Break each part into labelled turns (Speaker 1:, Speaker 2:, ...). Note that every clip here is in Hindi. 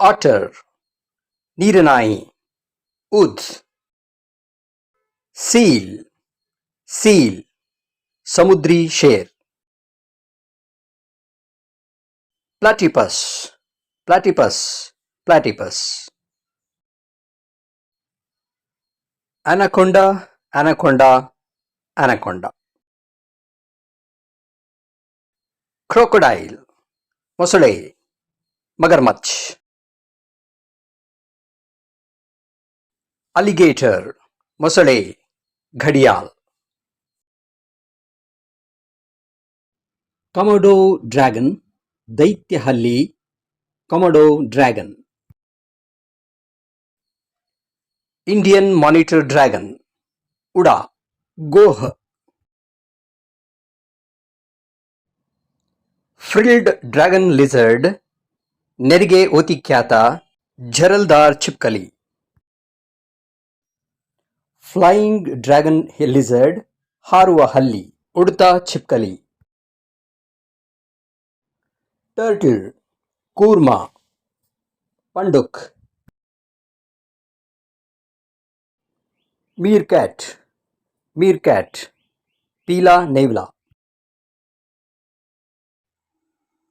Speaker 1: ಆಟರ್ ನೀರನಾಯಿ ಉದ್ seal seal ಸಮುದ್ರಿ share platypus platypus platypus anaconda anaconda anaconda crocodile ಮೊಸಳೆ ಮಗರ್ಮಚ್ ಅಲಿಗೇಟರ್ ಮೊಸಳೆ ಘಡಿಯಾಲ್ ಕಮೋಡೋ ಡ್ರ್ಯಾಗನ್ ದೈತ್ಯ ಹಲ್ಲಿ Komodo dragon Indian monitor dragon Uda ಗೋಹ್ ಫ್ರಿಲ್ಡ್ dragon lizard ನೆರಿಗೆ ಓತಿಖ್ಯಾತ फ्लाइंग ड्रैगन लिजर्ड हारुआ हल्ली उड़ता छिपकली टर्टल कूर्मा पंडुक मीर कैट मीर कैट पीला नेवला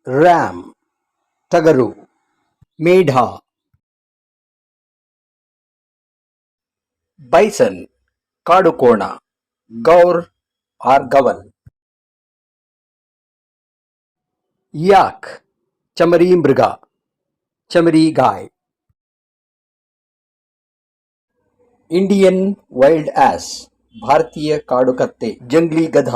Speaker 1: रैम टगरू मेढा ಬೈಸನ್ ಕಾಡುಕೋಣ ಗೌರ್ ಆರ್ ಗವಲ್ ಯಾಕ್ ಚಮರಿ ಮೃಗ ಚಮರಿ ಗಾಯ್ ಇಂಡಿಯನ್ ವೈಲ್ಡ್ ಆಸ್ ಭಾರತೀಯ ಕಾಡುಕತ್ತೆ ಜಂಗ್ಲಿ ಗಧ